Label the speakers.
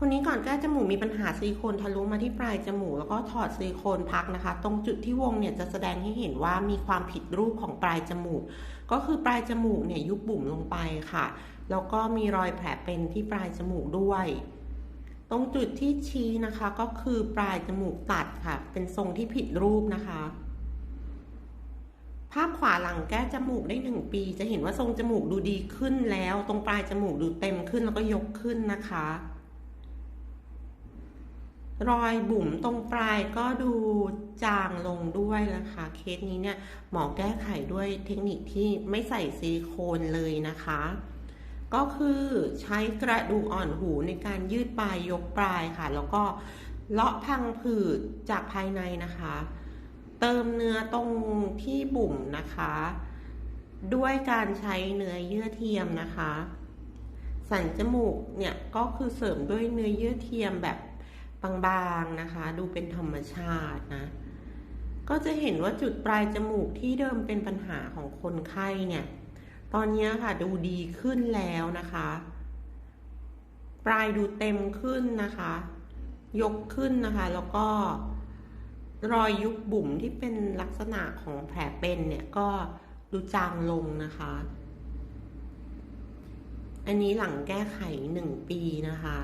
Speaker 1: คนนี้ก่อนแก้จมูกมีปัญหาซิลิโคนทะลุมาที่ปลายจมูกแล้วก็ถอดซิลิโคนพักนะคะ ตรงจุดที่วงเนี่ยจะแสดงให้เห็นว่ามีความผิดรูปของปลายจมูก ก็คือปลายจมูกเนี่ยยุบบุ๋มลงไปค่ะ แล้วก็มีรอยแผลเป็นที่ปลายจมูกด้วย ตรงจุดที่ชี้นะคะก็คือปลายจมูกตัดค่ะ เป็นทรงที่ผิดรูปนะคะภาพขวาหลังแก้จมูกได้หนึ่งปี จะเห็นว่าทรงจมูกดูดีขึ้นแล้ว ตรงปลายจมูกดูเต็มขึ้นแล้วก็ยกขึ้นนะคะ รอยบุ๋มตรงปลายก็ดูจางลงด้วยนะคะ เคสนี้เนี่ยหมอแก้ไขด้วยเทคนิคที่ไม่ใส่ซิลิโคนเลยนะคะ ก็คือใช้กระดูกอ่อนหูในการยืดปลายยกปลายค่ะ แล้วก็เลาะพังผืดจากภายในนะคะ เติมเนื้อตรงที่บุ๋มนะคะ ด้วยการใช้เนื้อเยื่อเทียมนะคะ สันจมูกเนี่ยก็คือเสริมด้วยเนื้อเยื่อเทียมแบบ บางๆนะคะ ดูเป็นธรรมชาตินะ ก็จะเห็นว่าจุดปลายจมูกที่เดิมเป็นปัญหาของคนไข้เนี่ย ตอนนี้ค่ะดูดีขึ้นแล้วนะคะ ปลายดูเต็มขึ้นนะคะ ยกขึ้นนะคะ แล้วก็รอยยุบบุ๋มที่เป็นลักษณะของแผลเป็นเนี่ยก็ดูจางลงนะคะ อันนี้หลังแก้ไขหนึ่งปีนะคะ